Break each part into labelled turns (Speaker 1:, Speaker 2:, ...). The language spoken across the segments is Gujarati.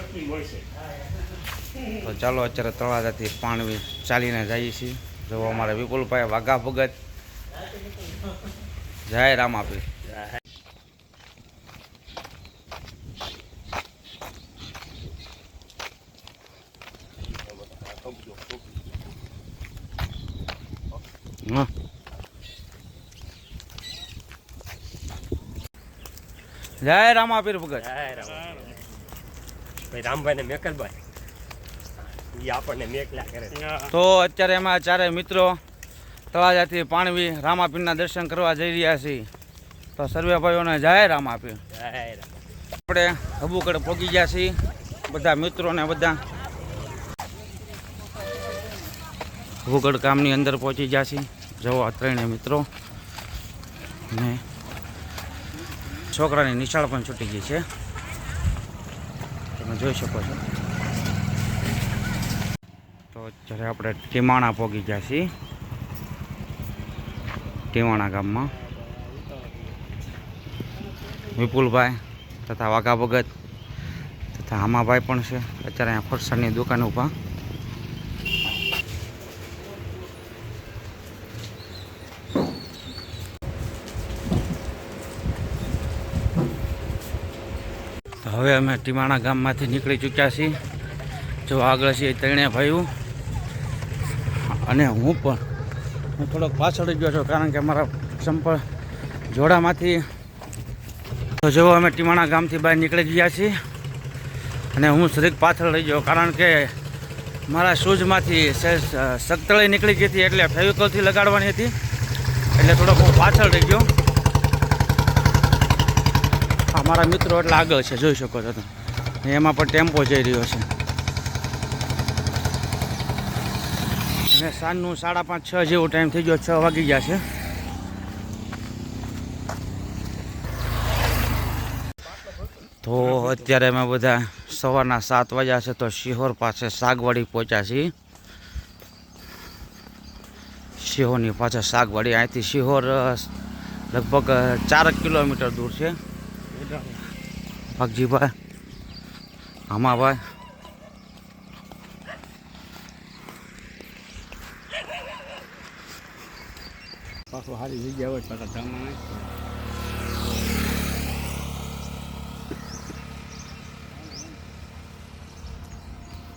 Speaker 1: શક્તિ મળશે
Speaker 2: તો ચાલો અત્યારે તળાજાથી પાણી ચાલીને જઈએ છીએ. જો અમારા વિપુલભાઈ વાઘા ભગત. જય રામ આપી જય રામાપીર ભગત.
Speaker 1: જય રામ ભાઈ રામભાઈ ને મેકલભાઈ એ આપણને મેકલા કરે
Speaker 2: તો અત્યારે અમે આ ચારે મિત્રો તળાજાથી પાણવી રામાપીરના દર્શન કરવા જઈ રહ્યા છીએ તો સર્વે ભાઈઓને જય રામાપીર. આપણે હબુકડ પહોંચી ગયા છીએ બધા મિત્રોને બધા. હબુકડ ગામની અંદર પહોંચી ગયા છીએ. જવો આ ત્રણેય મિત્રો. ને છોકરાની નિશાળ પણ છૂટી ગઈ છે. તમે જોઈ શકો છો. તો જ્યારે આપણે ટીમાણા પહોંચી ગયા છીએ, ટીમાણા ગામમાં. વિપુલભાઈ તથા વાઘા ભગત તથા હામાભાઈ પણ છે. અત્યારે અહીંયા ફરસાણની દુકાન ઊભા તો હવે અમે ટીમાણા ગામમાંથી નીકળી ચૂક્યા છીએ. જો આગળ છીએ ત્રણે ભાઈઓ. અને હું પણ, હું થોડોક પાછળ ગયો છું કારણ કે અમારા સંપર્ક જોડામાંથી. તો જો અમે ટીમાણા ગામથી બહાર નીકળી ગયા છીએ. અને હું શ્રીક પાછળ રહી ગયો કારણ કે મારા શૂઝમાંથી સગતળી નીકળી ગઈ હતી એટલે ફેવિકોલથી લગાડવાની હતી. એટલે થોડોક હું પાછળ રહી ગયો. મારા મિત્રો એટલે આગળ છે, જોઈ શકો છો તમે. એમાં પણ ટેમ્પો જઈ રહ્યો છે. અને સાંજનું સાડા પાંચ, છ જેવો ટાઈમ થઈ ગયો, છ વાગી ગયા છે. તો અત્યારે અમે બધા સવારના સાત વાગ્યા છે તો શિહોર પાસે શાકવાડી પહોંચ્યા છીએ. શિહોરની પાછળ શાકવાડી અહીંથી શિહોર લગભગ ચાર કિલોમીટર દૂર છે. ભગજીભાઈ હમાભાઈ
Speaker 1: પાછું સારી જગ્યા હોય પાછા ધામમાં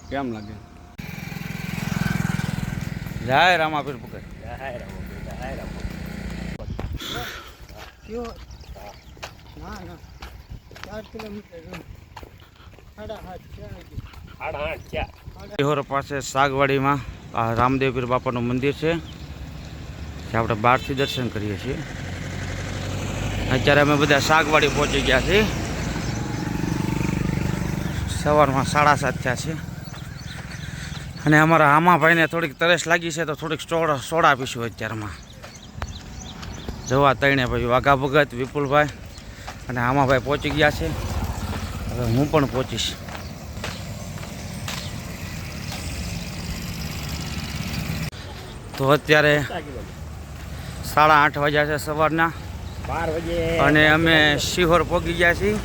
Speaker 1: કેમ લાગે?
Speaker 2: જય રામાપીર પકડ
Speaker 1: જાય રામ જાય રામ
Speaker 3: ના ના. ચાર કિલોમીટર સાડા આઠ
Speaker 2: પાસે શાકવાડીમાં આ રામદેવ પીર બાપાનું મંદિર છે. જે આપણે બહારથી દર્શન કરીએ છીએ. અત્યારે અમે બધા શાકવાડી પહોંચી ગયા છીએ. સવારમાં સાડા સાત થયા છે. અને અમારા આમાભાઈને થોડીક તરસ લાગી છે તો થોડીક સોડા સોડા આપીશું અત્યારમાં. જવા તૈણે ભાઈ વાઘા ભગત વિપુલભાઈ. અને આમાં ભાઈ પહોંચી ગયા છે. હવે હું પણ પહોંચીશ. તો અત્યારે સાડા આઠ વાગ્યા છે સવારના. અને અમે શિહોર પહોંચી ગયા છીએ.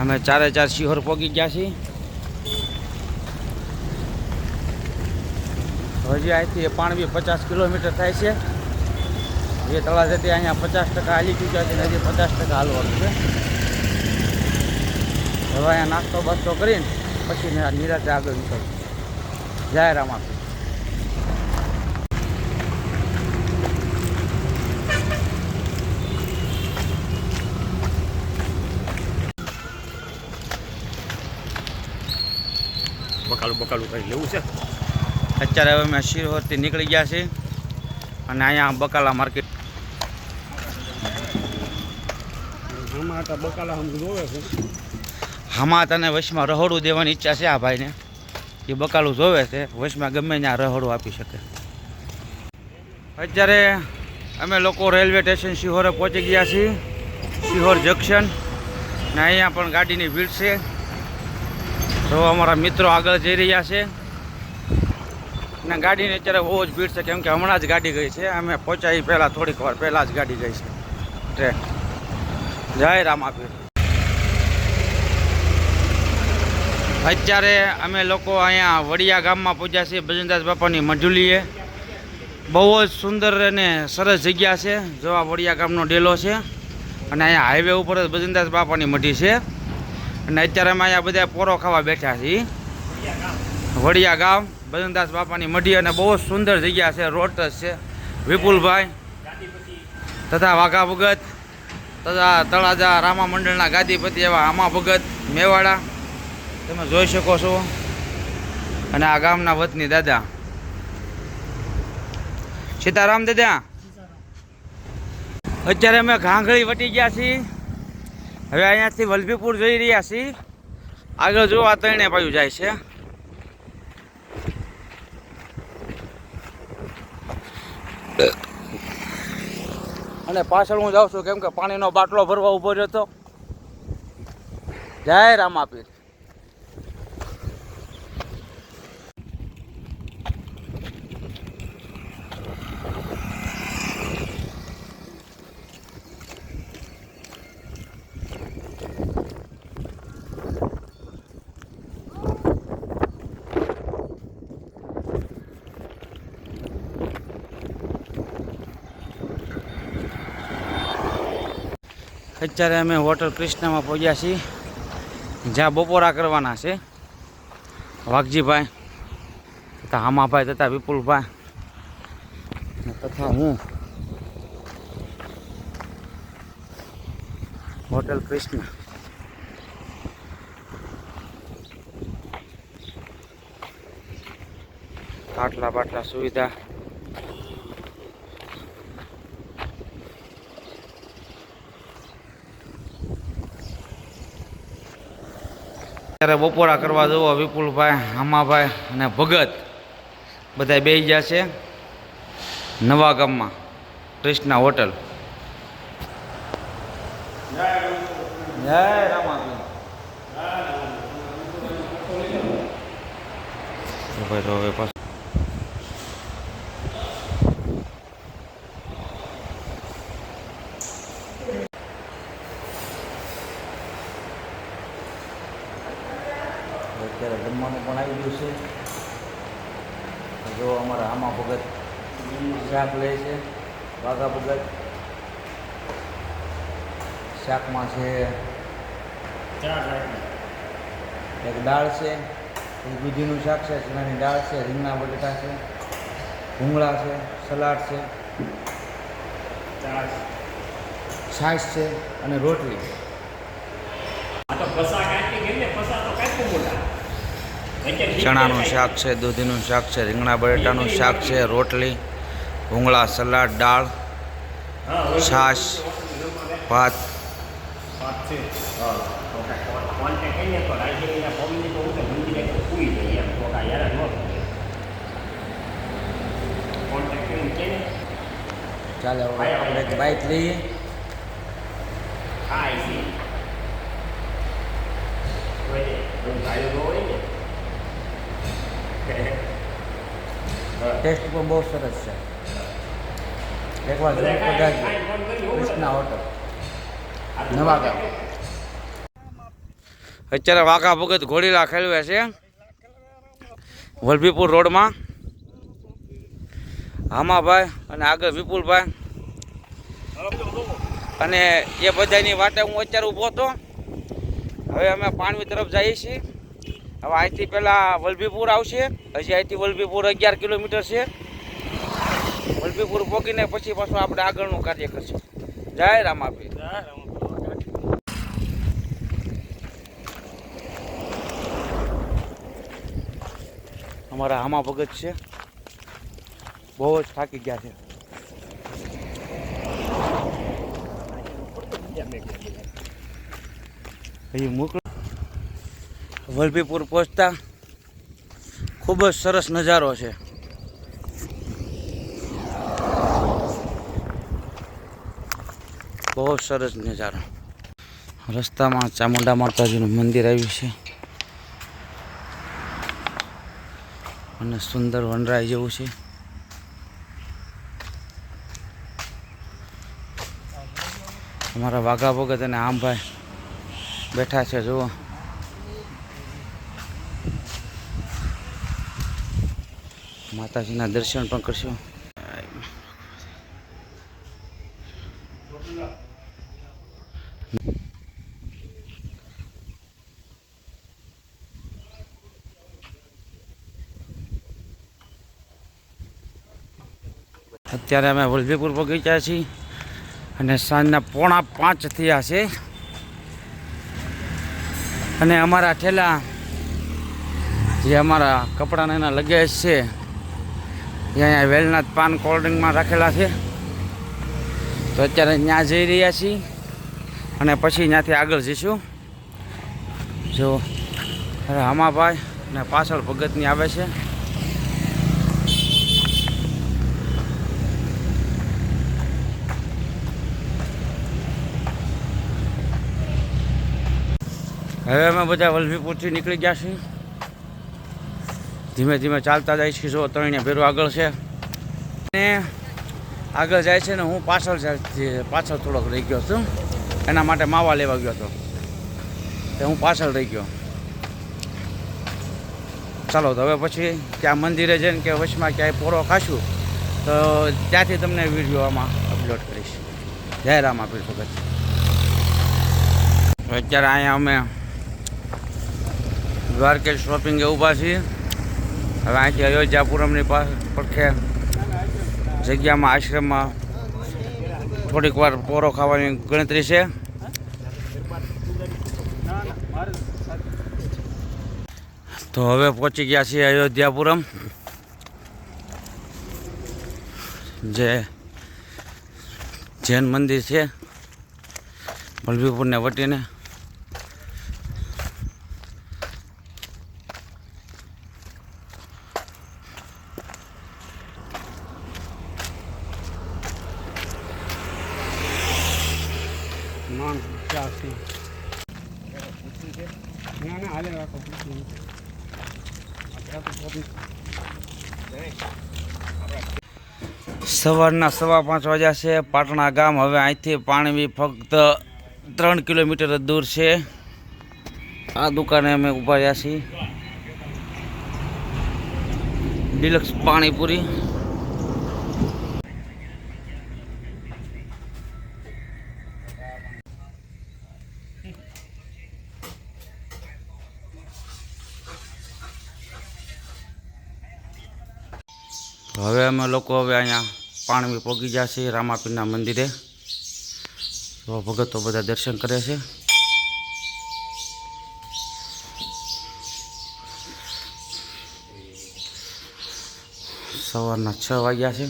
Speaker 2: અમે ચારે ચાર શિહોર પહોંચી ગયા છીએ. હજી અહીંથી પાણવી પચાસ કિલોમીટર થાય છે. જે જતી અહીંયા પચાસ ટકા હાલી ચૂક્યા છે હજી પચાસ ટકા હાલવાનું છે. હવે અહીંયા નાસ્તો બાસ્તો કરીને પછી નિરાતે આગળ નીકળું. જય રામા
Speaker 1: બકાલું બકાલું કરી લેવું છે?
Speaker 2: અત્યારે હવે અમે શિરોહરથી નીકળી ગયા છીએ અને અહીંયા બકાલા માર્કેટ.
Speaker 1: આમાં આટા બકાલા જોવે છે.
Speaker 2: હામાં તને વશમાં રહોડું દેવાની ઈચ્છા છે આ ભાઈને. એ બકાલું જોવે છે વશમાં ગમે ત્યાં રહોડું આપી શકે. અત્યારે અમે લોકો રેલવે સ્ટેશન શિહોરે પહોંચી ગયા છીએ શિહોર જંકશન. ને અહીંયા પણ ગાડીની ભીડ છે. તો અમારા મિત્રો આગળ જઈ રહ્યા છે. ને ગાડીની અત્યારે બહુ જ ભીડ છે, કેમ કે હમણાં જ ગાડી ગઈ છે. અમે પહોંચાઈ પહેલાં થોડીક વાર પહેલાં જ ગાડી ગઈ છે. ટ્રેન. જય રામાપીર. અત્યારે અમે લોકો અહીંયા વડિયા ગામમાં પહોંચ્યા છીએ ભજનદાસ બાપાની મજુલીએ. બહુ જ સુંદર અને સરસ જગ્યા છે જો આ વડિયા ગામનો ડેલો છે. અને અહીંયા હાઈવે ઉપર જ ભજનદાસ બાપાની મઢી છે. અને અત્યારે અમે અહીંયા બધા પોરો ખાવા બેઠા છીએ. વડિયા ગામ. ભજનદાસ બાપાની મઢી અને બહુ સુંદર જગ્યા છે, રોટસ છે. વિપુલભાઈ તથા વાઘા ભગત તથા તળાજા રામા મંડળના ગાદીપતિ એવા આમા ભગત મેવાડા. તમે જોઈ શકો છો. અને આ ગામના વતની દાદા. સીતારામ દાદા. અત્યારે અમે ઘાંઘળી વટી ગયા છીએ. હવે અહીંયાથી વલભીપુર જઈ રહ્યા છીએ. આગળ જો આ ત્રણે પાયું જાય છે. અને પાછળ હું જાઉં છું કેમ કે પાણીનો બાટલો ભરવા ઊભો રહ્યો જય રામાપીર અત્યારે અમે હોટલ કૃષ્ણમાં પહોંચ્યા છીએ, જ્યાં બપોરા કરવાના છે. વાઘજીભાઈ તથા હામાભાઈ તથા વિપુલભાઈ. તથા હું. હોટલ કૃષ્ણ. ખાટલા બાટલા સુવિધા ત્યારે બપોરા કરવા જવો વિપુલભાઈ, હામાભાઈ અને ભગત. બધા બે ગયા છે નવા ગામમાં, કૃષ્ણા હોટલ. ભાઈ તો અત્યારે જમવાનું પણ આવી ગયું છે. જો અમારા આમા ભગત શાક લે છે વાઘા ભગત શાકમાં છે એક દાળ છે એક દૂધીનું શાક છે ચણાની દાળ છે રીંગણા બટેટા છે ભૂંગળા છે સલાડ છે છાશ છે અને રોટલી.
Speaker 1: આ તો કાઢી ગઈ ને પસા તો કાઢવું મોટા
Speaker 2: ચણાનું શાક છે, દૂધીનું શાક છે, રીંગણા બટેટાનું શાક છે, રોટલી, ભૂંગળા સલાડ, દાળ, છાશ, ભાત. ચાલો આપણે લઈએ
Speaker 1: સી કોઈ ભાઈ ન હોય ને
Speaker 2: ટેસ્ટ પણ બહુ સરસ છે. એકવાર જરૂર પધારજો. કૃષ્ણા હોટલ. નવા ગામ. અત્યારે વાઘા ભગત ઘોડીલા ખેલવે છે. વલભીપુર રોડમાં. હામાભાઈ અને આગળ વિપુલભાઈ. અને એ બધાની વાટે હું અત્યારે ઊભો હતો. હવે અમે પાણવી તરફ જઈએ છીએ. હવે અહીંથી પહેલાં વલભીપુર આવશે. હજી અહીંથી વલભીપુર અગિયાર કિલોમીટર છે. વલભીપુર પહોંચીને પછી પાછું આપણે આગળનું કાર્ય કરશું. જય રામાપીર. અમારા હામા ભગત છે. બહુ જ થાકી ગયા છે. અહીં મોકલો. વલભીપુર પહોંચતા ખૂબ જ સરસ નજારો છે. બહુ સરસ નજારો. રસ્તામાં ચામુંડા માતાજીનું મંદિર આવ્યું છે. અને સુંદર વનરાય જેવું છે. અમારા વાઘા ભગત અને આમભાઈ બેઠા છે, જુઓ. માતાજીના દર્શન પણ કરશું. અત્યારે અમે વલ્લભીપુર બગીચા છીએ અને સાંજના પોણા પાંચ થયા છે. અને અમારા ઠેલા જે અમારા કપડાના એના લગેજ છે અહીંયા વેલનાથ પાન કોલ્ડ્રિંકમાં રાખેલા છે. તો અત્યારે ત્યાં જઈ રહ્યા છીએ અને પછી ત્યાંથી આગળ જઈશું. જો હમાભાઈ ને પાછળ ભગતની આવે છે. હવે અમે બધા વલભીપુરથી નીકળી ગયા છીએ. ધીમે ધીમે ચાલતા જાય છે, જો ત્રણે ભેરું આગળ છે. અને આગળ જાય છે ને હું પાછળ પાછળ થોડોક રહી ગયો છું. એના માટે માવા લેવા ગયો હતો. તે હું પાછળ રહી ગયો. ચાલો, તો હવે પછી ત્યાં મંદિરે જઈને કે વચમાં ક્યાંય પોરો ખાશું, તો ત્યાંથી તમને વીડિયો આમાં અપલોડ કરીશ. જય રામાપીર ભગત. અત્યારે અહીંયા અમે દ્વારકેશ શોપિંગે ઊભા છીએ. હવે અહીંથી અયોધ્યાપુરમની પડખે જગ્યામાં આશ્રમમાં થોડીક વાર પોરો ખાવાની ગણતરી છે. તો હવે પહોંચી ગયા છીએ અયોધ્યાપુરમ, જે જૈન મંદિર છે વલભીપુરને વટીને.
Speaker 3: ના ના
Speaker 2: સવારના સવા પાંચ વાગ્યા છે. પાટણા ગામ, હવે અહીંથી પાણી ફક્ત ત્રણ કિલોમીટર દૂર છે. આ દુકાને અમે ઊભા રહ્યા છીએ. ડિલક્સ પાણીપુરી તો હવે અમે લોકો હવે અહીંયા પાણી પહોંચી ગયા છીએ રામાપીરના મંદિરે. તો ભગતો બધા દર્શન કરે છે. સવારના છ વાગ્યા છે.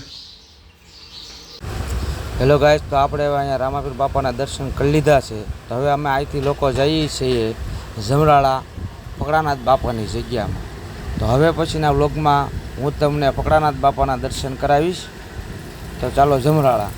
Speaker 2: હેલો ગાઈસ તો આપણે અહીંયા રામાપીર બાપાના દર્શન કરી લીધા છે. તો હવે અમે અહીંથી લોકો જઈએ છીએ જમરાળા પકડાનાથ બાપાની જગ્યામાં. તો હવે પછીના વ્લોગમાં હું તમને પકડાનાથ બાપાના દર્શન કરાવીશ. તો ચાલો જમરાળા.